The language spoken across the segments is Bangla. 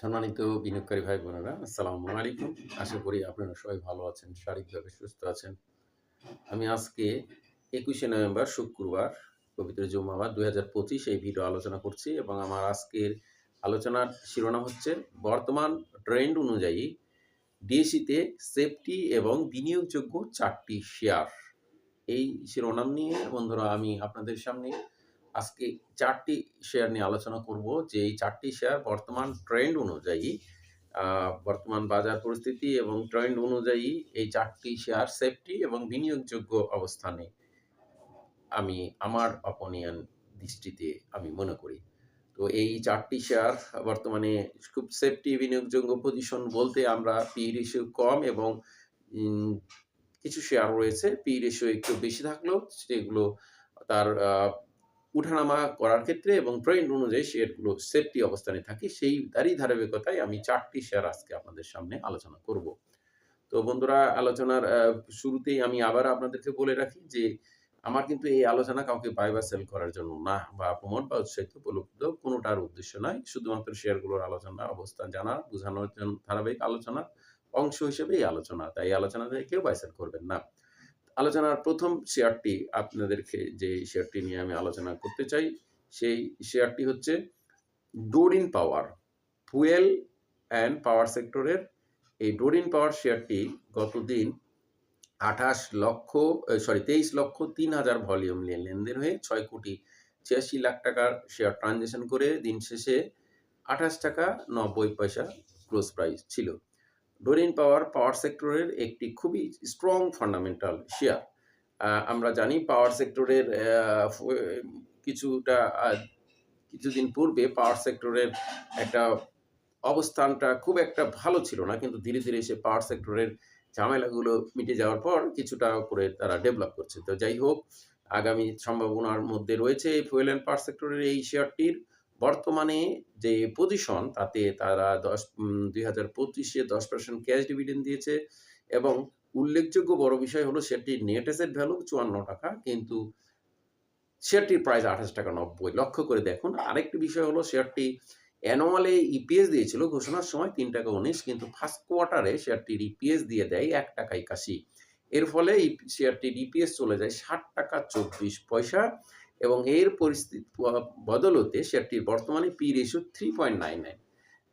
সম্মানিত বিনিয়োগকারী ভাই বোনেরা, আসসালামু আলাইকুম। আশা করি আপনারা সবাই ভালো আছেন, শারীরিকভাবে সুস্থ আছেন। আমি আজকে একুশে নভেম্বর, শুক্রবার, পবিত্র জুম্মাবাদ দুই হাজার পঁচিশ এই ভিডিও আলোচনা করছি এবং আমার আজকের আলোচনার শিরোনাম হচ্ছে, বর্তমান ট্রেন্ড অনুযায়ী ডিএসিতে সেফটি এবং বিনিয়োগযোগ্য চারটি শেয়ার। এই শিরোনাম নিয়ে বন্ধুরা আমি আপনাদের সামনে আজকে চারটি শেয়ার নিয়ে আলোচনা করব, যে এই চারটি শেয়ার বর্তমান ট্রেন্ড অনুযায়ী বর্তমান বাজার পরিস্থিতি এবং ট্রেন্ড অনুযায়ী এই চারটি শেয়ার সেফটি এবং বিনিয়োগযোগ্য অবস্থানে আমি, আমার অপনিয়ন দৃষ্টিতে আমি মনে করি। তো এই চারটি শেয়ার বর্তমানে খুব সেফটি বিনিয়োগযোগ্য পজিশন বলতে আমরা পি রেশিও কম এবং কিছু শেয়ার রয়েছে। পি রেশিও একটু বেশি থাকলেও সেগুলো তার উঠানামা করার ক্ষেত্রে এবং ট্রেন্ড অনুযায়ী শেয়ারগুলো সেফটি অবস্থানে থাকে, সেই তারই ধারাবাহিকতায় আমি চারটি শেয়ার আজকে আপনাদের সামনে আলোচনা করব। তো বন্ধুরা, আলোচনার শুরুতেই আমি আবার আপনাদেরকে বলে রাখি যে আমার কিন্তু এই আলোচনা কাউকে বাই বা সেল করার জন্য না বা প্রমোট বা উৎসাহিত উপলব্ধ কোনোটার উদ্দেশ্য নয়। শুধুমাত্র শেয়ারগুলোর আলোচনা, অবস্থান জানা, বোঝানোর জন্য ধারাবাহিক আলোচনার অংশ হিসেবে এই আলোচনা। তাই এই আলোচনাতে কেউ বাই সেল করবেন না। আলোচনার প্রথম শেয়ারটি আপনাদেরকে যে শেয়ারটি নিয়ে আমি আলোচনা করতে চাই, সেই শেয়ারটি হচ্ছে Doreen power, fuel and power সেক্টরের। এই ডোরিন পাওয়ার শেয়ারটি গতদিন আঠাশ লক্ষ সরি তেইশ লক্ষ তিন হাজার ভলিউম নিয়ে লেনদেন হয়ে ছয় কোটি ছিয়াশি লাখ টাকার শেয়ার ট্রানজেকশন করে দিন শেষে আঠাশ টাকা নব্বই পয়সা ক্লোজ প্রাইস ছিল। ডোরিন পাওয়ার পাওয়ার সেক্টরের একটি খুবই স্ট্রং ফান্ডামেন্টাল শেয়ার আমরা জানি পাওয়ার সেক্টরের কিছুটা কিছুদিন পূর্বে পাওয়ার সেক্টরের একটা অবস্থানটা খুব একটা ভালো ছিল না, কিন্তু ধীরে ধীরে সে পাওয়ার সেক্টরের ঝামেলাগুলো মিটে যাওয়ার পর কিছুটা করে তারা ডেভেলপ করছে। তো যাই হোক, আগামী সম্ভাবনার মধ্যে রয়েছে এই ফুয়েল অ্যান্ড পাওয়ার সেক্টরের এই শেয়ারটির বর্তমানে যে পজিশন তাতে তারা দশ দুই হাজার পঁচিশে দশ পার্সেন্ট ক্যাশ ডিভিডেন্ড দিয়েছে এবং উল্লেখযোগ্য বড় বিষয় হলো শেয়ারটির নেট এসেট ভ্যালু চুয়ান্ন টাকা, কিন্তু শেয়ারটির প্রাইস আঠাশ টাকা নব্বই। লক্ষ্য করে দেখুন, আরেকটি বিষয় হলো শেয়ারটি অ্যানুয়ালে ইপিএস দিয়েছিল, ঘোষণার সময় তিন টাকা উনিশ, কিন্তু ফার্স্ট কোয়ার্টারে শেয়ারটির ইপিএস দিয়ে দেয় এক টাকা একাশি। এর ফলে এই শেয়ারটির ইপিএস চলে যায় ষাট টাকা চব্বিশ পয়সা এবং এর পরিস্থিতি বদলতে শেয়ারটির বর্তমানে P ratio three point nine nine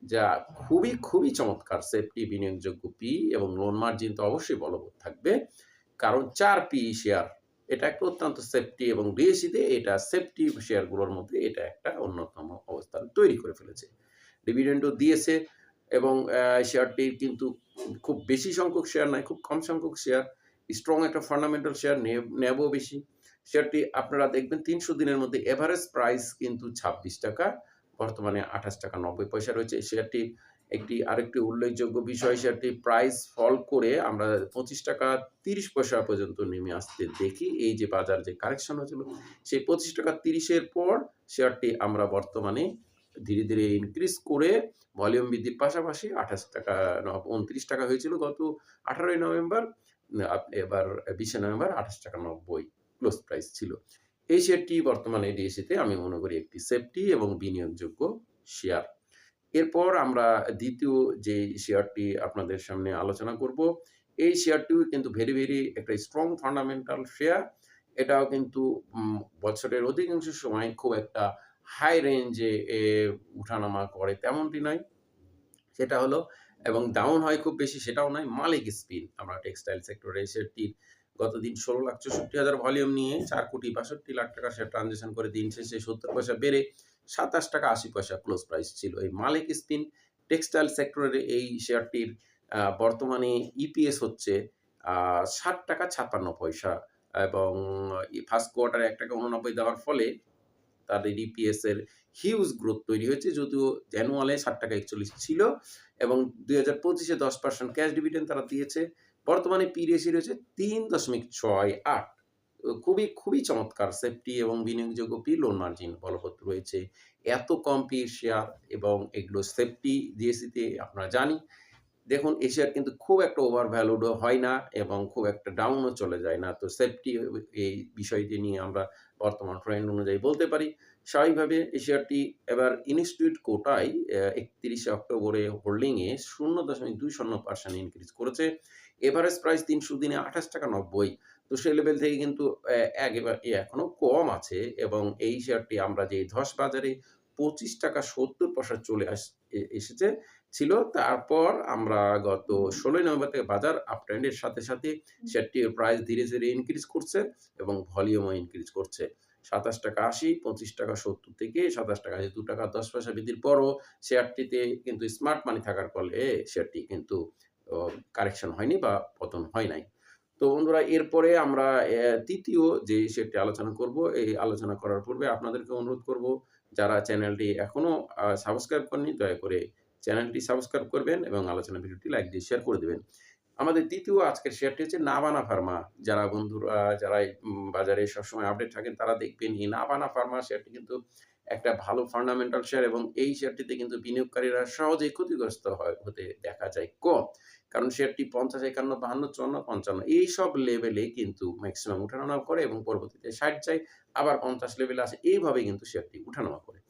যা খুবই খুবই চমৎকার। সেফটি বিনিয়োগযোগ্য পি এবং লোন মার্জিন তো অবশ্যই বলবৎ থাকবে। কারণ চার পি শেয়ার এটা একটা অত্যন্ত সেফটি এবং ডিএসিতে এটা সেফটি শেয়ারগুলোর মধ্যে এটা একটা অন্যতম অবস্থান তৈরি করে ফেলেছে। ডিভিডেন্ডও দিয়েছে এবং শেয়ারটির কিন্তু খুব বেশি সংখ্যক শেয়ার নাই খুব কম সংখ্যক শেয়ার স্ট্রং একটা ফান্ডামেন্টাল শেয়ার নেব বেশি। শেয়ারটি আপনারা দেখবেন তিনশো দিনের মধ্যে এভারেজ প্রাইস কিন্তু ছাব্বিশ টাকা, বর্তমানে আঠাশ টাকা নব্বই পয়সা রয়েছে। শেয়ারটি একটি আরেকটি উল্লেখযোগ্য বিষয় শেয়ারটি প্রাইস ফল করে আমরা পঁচিশ টাকা তিরিশ পয়সা পর্যন্ত নেমে আসতে দেখি। এই যে বাজার যে কারেকশন হয়েছিল, সেই পঁচিশ টাকা তিরিশের পর শেয়ারটি আমরা বর্তমানে ধীরে ধীরে ইনক্রিজ করে ভলিউম বৃদ্ধির পাশাপাশি আঠাশ টাকা উনত্রিশ টাকা হয়েছিল গত আঠারোই নভেম্বর। এবার বিশে নভেম্বর আঠাশ টাকা নব্বই ক্লোজ প্রাইস ছিল। এই শেয়ারটি বর্তমানে ডিএসিতে আমি মনে করি একটি সেফটি এবং বিনিয়োগযোগ্য শেয়ার এরপর আমরা দ্বিতীয় যে শেয়ারটি আপনাদের সামনে আলোচনা করব, এই শেয়ারটিও কিন্তু ভেরি ভেরি একটা স্ট্রং ফান্ডামেন্টাল শেয়ার এটাও কিন্তু বছরের অধিকাংশ সময় খুব একটা হাই রেঞ্জে উঠানামা করে তেমনটি নয়। সেটা হলো এবং ডাউন হয় খুব বেশি সেটাও নয়, মালিক স্পিন আমরা টেক্সটাইল সেক্টরে শেয়ারটির গতদিন ষোলো লাখ চৌষট্টি হাজার ভলিউম নিয়ে চার কোটি বাষট্টি লাখ টাকা শেয়ার ট্রানজেকশন করে দিন শেষে সত্তর পয়সা বেড়ে সাতাশ টাকা আশি পয়সা ক্লোজ প্রাইস ছিল। এই মালিক স্পিন টেক্সটাইল সেক্টরের এই শেয়ারটির বর্তমানে ইপিএস হচ্ছে ষাট টাকা ছাপ্পান্ন পয়সা এবং ফার্স্ট কোয়ার্টারে এক টাকা উননব্বই দেওয়ার ফলে তাদের ইপিএস এর হিউজ গ্রোথ তৈরি হয়েছে, যদিও অ্যানুয়ালে ষাট টাকা একচল্লিশ ছিল এবং দুই হাজার পঁচিশে দশ পার্সেন্ট ক্যাশ ডিভিডেন্ড তারা দিয়েছে। বর্তমানে পি রয়েছে তিন দশমিক ছয় আট। খুবই খুবই চমৎকার। সেফটি এবং বিনিয়োগযোগ্য পি লোন মার্জিন বলবৎ রয়েছে। এত কম পি শেয়ার এবং এগুলো সেফটি ডিএসিতে আপনারা জানি। দেখুন এশিয়ার কিন্তু খুব একটা ওভার ভ্যালুডও হয় না এবং খুব একটা ডাউনও চলে যায় না। তো সেফটি এই বিষয়টি নিয়ে আমরা বর্তমান ট্রেন্ড অনুযায়ী বলতে পারি। স্বাভাবিকভাবে এই শেয়ারটি এবার ইনস্টিটিউট কোটায় ৩১ অক্টোবরে হোল্ডিংয়ে ০.২০% ইনক্রিজ করেছে। এভারেজ প্রাইস ৩০০ দিনে ৳২৮.৯০ তো সেই লেভেল থেকে কিন্তু অ্যা একেবা এখনও কম আছে এবং এই শেয়ারটি আমরা যে ধস বাজারে ৳২৫.৭০ চলে আস এসেছে ছিল। তারপর আমরা গত ১৬ই নভেম্বর থেকে বাজার আপ ট্রেন্ড এর সাথে, সাথে শেয়ারটির প্রাইস ধীরে, ধীরে ইনক্রিজ করছে এবং ভলিউমও ইনক্রিজ করছে। ৳২৭.৮০, ৳২৫.৭০ থেকে ৳২৭.৮০ ৳২.১০ বৃদ্ধির পরও শেয়ারটিতে কিন্তু স্মার্ট মানি থাকার ফলে শেয়ারটি কিন্তু কারেকশন হয়নি বা পতন হয় নাই। তো বন্ধুরা এরপরে আমরা ৩য় যে শেয়ারটি আলোচনা করব, এই আলোচনা করার পূর্বে আপনাদেরকে অনুরোধ করব যারা চ্যানেলটি এখনও সাবস্ক্রাইব করেনি দয়া করে চ্যানেলটি সাবস্ক্রাইব করবেন এবং আলোচনা ভিডিওটি লাইক দিয়ে শেয়ার করে দেবেন আমাদের ৩য় আজকের শেয়ারটি হচ্ছে নাবানা ফার্মা। যারা বন্ধুরা যারা বাজারে সবসময় আপডেট থাকেন তারা দেখবেন এই নাবানা ফার্মা শেয়ারটি কিন্তু একটা ভালো ফান্ডামেন্টাল শেয়ার এবং এই শেয়ারটিতে কিন্তু বিনিয়োগকারীরা সহজেই ক্ষতিগ্রস্ত হয় হতে দেখা যায় কম। কারণ শেয়ারটি ৫০, ৫১, ৫২, ৫৪, ৫৫ এইসব লেভেলে কিন্তু ম্যাক্সিমাম উঠানামা করে এবং পরবর্তীতে ৬০ যায়, আবার ৫০ লেভেলে আসে। এইভাবে কিন্তু শেয়ারটি উঠানামা করে।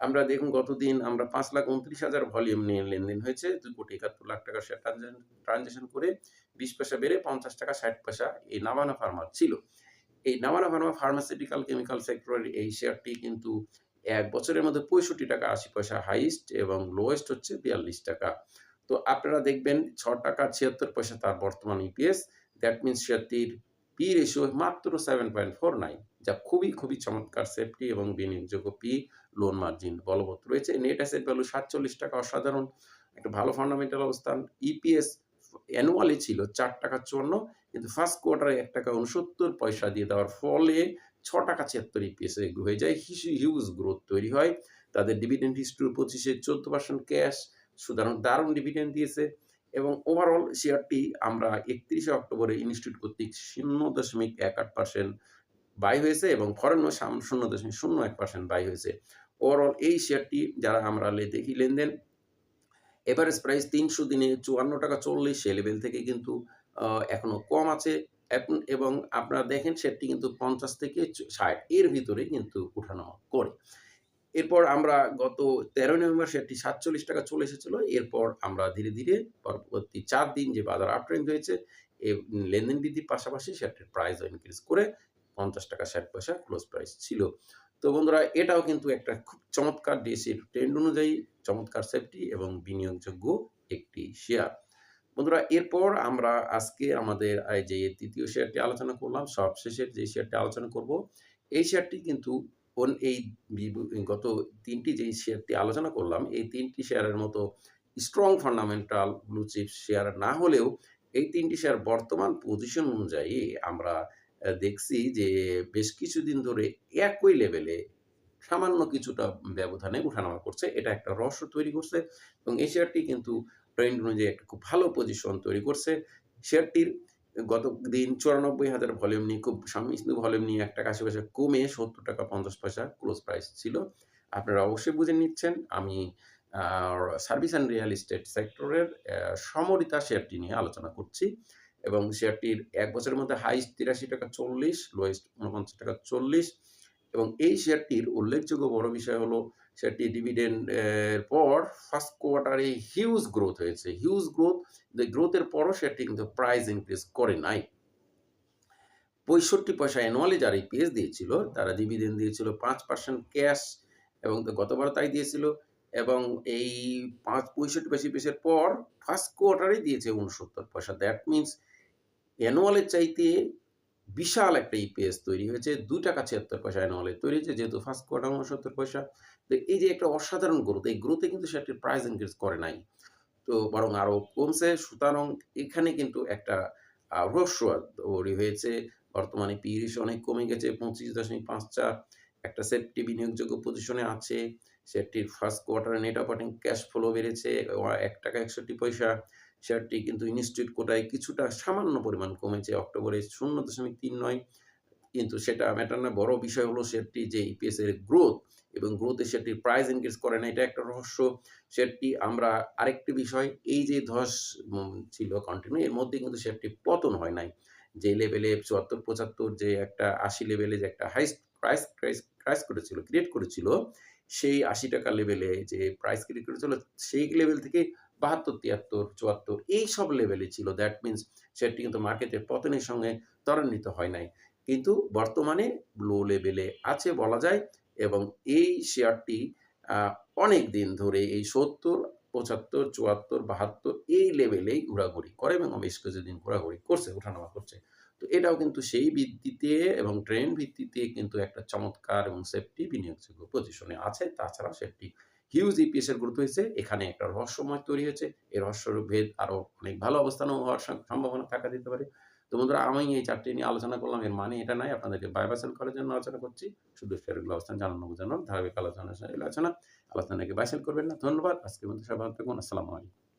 আমরা দেখুন গতদিন আমরা ৫,২৯,০০০ ভলিউম নিয়ে লেনদেন হয়েছে। ৳২,৭১,০০,০০০ শেয়ার ট্রানজেন ট্রানজ্যাকশন করে ২০ পয়সা বেড়ে ৳৫০.৬০ এই নাভানা ফার্মার ছিল। এই নাভানা ফার্মা ফার্মাসিউটিক্যাল কেমিক্যাল সেক্টরের এই শেয়ারটি কিন্তু এক বছরের মধ্যে ৳৬৫.৮০ হাইয়েস্ট এবং লোয়েস্ট হচ্ছে ৳৪২ তো আপনারা দেখবেন ৳৬.৭৬ তার বর্তমান ইপিএস। দ্যাট মিনস শেয়ারটির পি রেশিও মাত্র 7.49 যা খুবই, খুবই চমৎকার সেফটি এবং বিনিয়োগযোগ্য পি, লোন মার্জিন বলবৎ রয়েছে। নেট অ্যাসেট ভ্যালু ৳৪৭ অসাধারণ একটা ভালো ফান্ডামেন্টাল অবস্থান। ইপিএস অ্যানুয়ালি ছিল ৳৪.৫৪ কিন্তু ফার্স্ট কোয়ার্টারে ৳১.৬৯ দিয়ে দেওয়ার ফলে ৳৬.৭৬ ইপিএস এ হয়ে যায়। হিউজ গ্রোথ তৈরি হয়। তাদের ডিভিডেন্ড হিস্ট্রি ২৫ এ 14% ক্যাশ সুতরাং দারুণ ডিভিডেন্ড দিয়েছে এবং ওভারঅল শেয়ারটি আমরা ৩১ অক্টোবরে ইনস্টিটিউট কর্তৃক ০.১৮% বাই হয়েছে এবং ফরেনও সাম ০.০১% বাই হয়েছে। ওভারঅল এই শেয়ারটি যারা আমরা দেখি লেনদেন এভারেজ প্রাইস ৩০০ দিনে ৳৫৪.৪০ সে লেভেল থেকে কিন্তু আ এখনও কম আছে এবং আপনারা দেখেন শেয়ারটি কিন্তু ৫০ থেকে ষাট এর ভিতরে কিন্তু উঠানামা করে। এরপর আমরা গত ১৩ নভেম্বর শেয়ারটি ৳৪৭ চলে এসেছিল। এরপর আমরা ধীরে, ধীরে পরবর্তী চার দিন যে বাজার আপ ট্রেন্ড হয়েছে এ লেনদেন বৃদ্ধির পাশাপাশি শেয়ারটির প্রাইসও ইনক্রিজ করে ৳৫০.৬০ ক্লোজ প্রাইস ছিল। তো বন্ধুরা এটাও কিন্তু একটা খুব চমৎকার ডিএসইর ট্রেন্ড অনুযায়ী চমৎকার সেফটি এবং বিনিয়োগযোগ্য একটি শেয়ার। বন্ধুরা এরপর আমরা আজকে আমাদের যে তৃতীয় শেয়ারটি আলোচনা করলাম, সবশেষের যে শেয়ারটি আলোচনা করব, এই শেয়ারটি কিন্তু এই গত ৩ টি যেই শেয়ারটি আলোচনা করলাম, এই তিনটি শেয়ারের মতো strong fundamental blue chip share না হলেও এই তিনটি শেয়ার বর্তমান পজিশন অনুযায়ী আমরা দেখছি যে বেশ কিছুদিন ধরে একই লেভেলে সামান্য কিছুটা ব্যবধানে উঠানামা করছে। এটা একটা রহস্য তৈরি করছে এবং এই শেয়ারটি কিন্তু ট্রেন্ড অনুযায়ী একটা খুব ভালো পজিশন তৈরি করছে। শেয়ারটির গত দিন ৯৪,০০০ ভলিউম নিয়ে খুব সাময়িক ভলিউম নিয়ে ৳১ কমে ৳৭০.৫০ ক্লোজ প্রাইস ছিল। আপনারা অবশ্যই বুঝে নিচ্ছেন আমি সার্ভিস অ্যান্ড রিয়েল এস্টেট সেক্টরের সমরিতা শেয়ারটি নিয়ে আলোচনা করছি এবং শেয়ারটির এক বছরের মধ্যে হাইস্ট তিরাশি টাকা চল্লিশ লোয়েস্ট ৳৪৯.৪০ এবং এই শেয়ারটির উল্লেখযোগ্য বড় বিষয় হলো শেয়ারটি ডিভিডেন্ড এর পর ফার্স্ট কোয়ার্টারে হিউজ গ্রোথ হয়েছে। হিউজ গ্রোথ গ্রোথের পরও শেয়ারটি কিন্তু প্রাইস ইনক্রিজ করে নাই। ৬৫ পয়সা অ্যানুয়ালি যারা ইপিএস দিয়েছিল, তারা ডিভিডেন্ড দিয়েছিল পাঁচ পার্সেন্ট ক্যাশ এবং গতবারও তাই দিয়েছিল এবং এই ৫ ৬৫ পয়সা ইপিএসের পর ফার্স্ট কোয়ার্টারেই দিয়েছে ৳৬৯ দ্যাট মিনস অ্যানুয়ালের চাইতে বিশাল একটা ইপিএস তৈরি হয়েছে। ৳২.৭৬ অ্যানুয়ালি তৈরি হয়েছে যেহেতু ফার্স্ট কোয়ার্টার ৳৬৯ তো এই যে একটা অসাধারণ গ্রোথ, এই গ্রোথে কিন্তু শেয়ারটির প্রাইস ইনক্রিজ করে নাই। তো বরং আরও কমছে সুতরাং এখানে কিন্তু একটা রহস্য তৈরি হয়েছে। বর্তমানে পি রেশিও অনেক কমে গেছে ২৫.৫৪ একটা সেফটি বিনিয়োগযোগ্য পজিশনে আছে। শেয়ারটির ফার্স্ট কোয়ার্টারে নেট অপারেটিং ক্যাশ ফ্লো বেড়েছে এক টাকা একষট্টি ৳১.৬১ শেয়ারটি কিন্তু ইনস্টিটিউট কোটায় কিছুটা সামান্য পরিমাণ কমেছে। অক্টোবরে ০.৩৯ কিন্তু সেটা ম্যাটার না। বড় বিষয় হলো শেয়ারটি যে ইপিএস এর গ্রোথ এবং গ্রোথে সেটির প্রাইস ইনক্রিজ করে না, এটা একটা রহস্য। শেয়ারটি আমরা আরেকটি বিষয়, এই যে ধস ছিল কন্টিনিউ এর মধ্যে কিন্তু শেয়ারটি পতন হয় নাই। যে লেভেলে চুয়াত্তর, পঁচাত্তর যে একটা আশি লেভেলে যে একটা হাইস্ট প্রাইস প্রাইস করেছিল ক্রিয়েট করেছিল, সেই আশি টাকা লেভেলে যে প্রাইস ক্রিয়েট করেছিল, সেই লেভেল থেকে বাহাত্তর, তিয়াত্তর, চুয়াত্তর, এই সব লেভেলে ছিল। দ্যাট মিনস সেটি কিন্তু মার্কেটের পতনের সঙ্গে ত্বরান্বিত হয় নাই। কিন্তু বর্তমানে লো লেভেলে আছে বলা যায় এবং এই শেয়ারটি অনেক দিন ধরে এই সত্তর, পঁচাত্তর, চুয়াত্তর, বাহাত্তর এই লেভেলেই ঘোরাঘুরি করে এবং বেশ কিছুদিন ঘোরাঘুরি করছে, ওঠানামা করছে। তো এটাও কিন্তু সেই ভিত্তিতে এবং ট্রেন্ড ভিত্তিতে কিন্তু একটা চমৎকার এবং সেফটি বিনিয়োগযোগ্য পজিশনে আছে। তাছাড়া সেটি হিউজ ইপিএস এর গ্রোথ হয়েছে। এখানে একটা রহস্যময় তৈরি হয়েছে। এই রহস্যর ভেদ আরও অনেক ভালো অবস্থানও হওয়ার সম্ভাবনা থাকা দিতে পারে। তো বন্ধুরা, আমি এই চারটি নিয়ে আলোচনা করলাম। এর মানে এটা নাই আপনাদেরকে বাইবাসেল করার জন্য আলোচনা করছি। শুধু শেয়ারগুলো অবস্থান জানানো বোঝানো ধারাবাহিক আলোচনা আলোচনা আলোচনাকে বাইসেল করবেন না। ধন্যবাদ। আজকে মধ্যে সবাই থাকুন। আসসালামু আলাইকুম।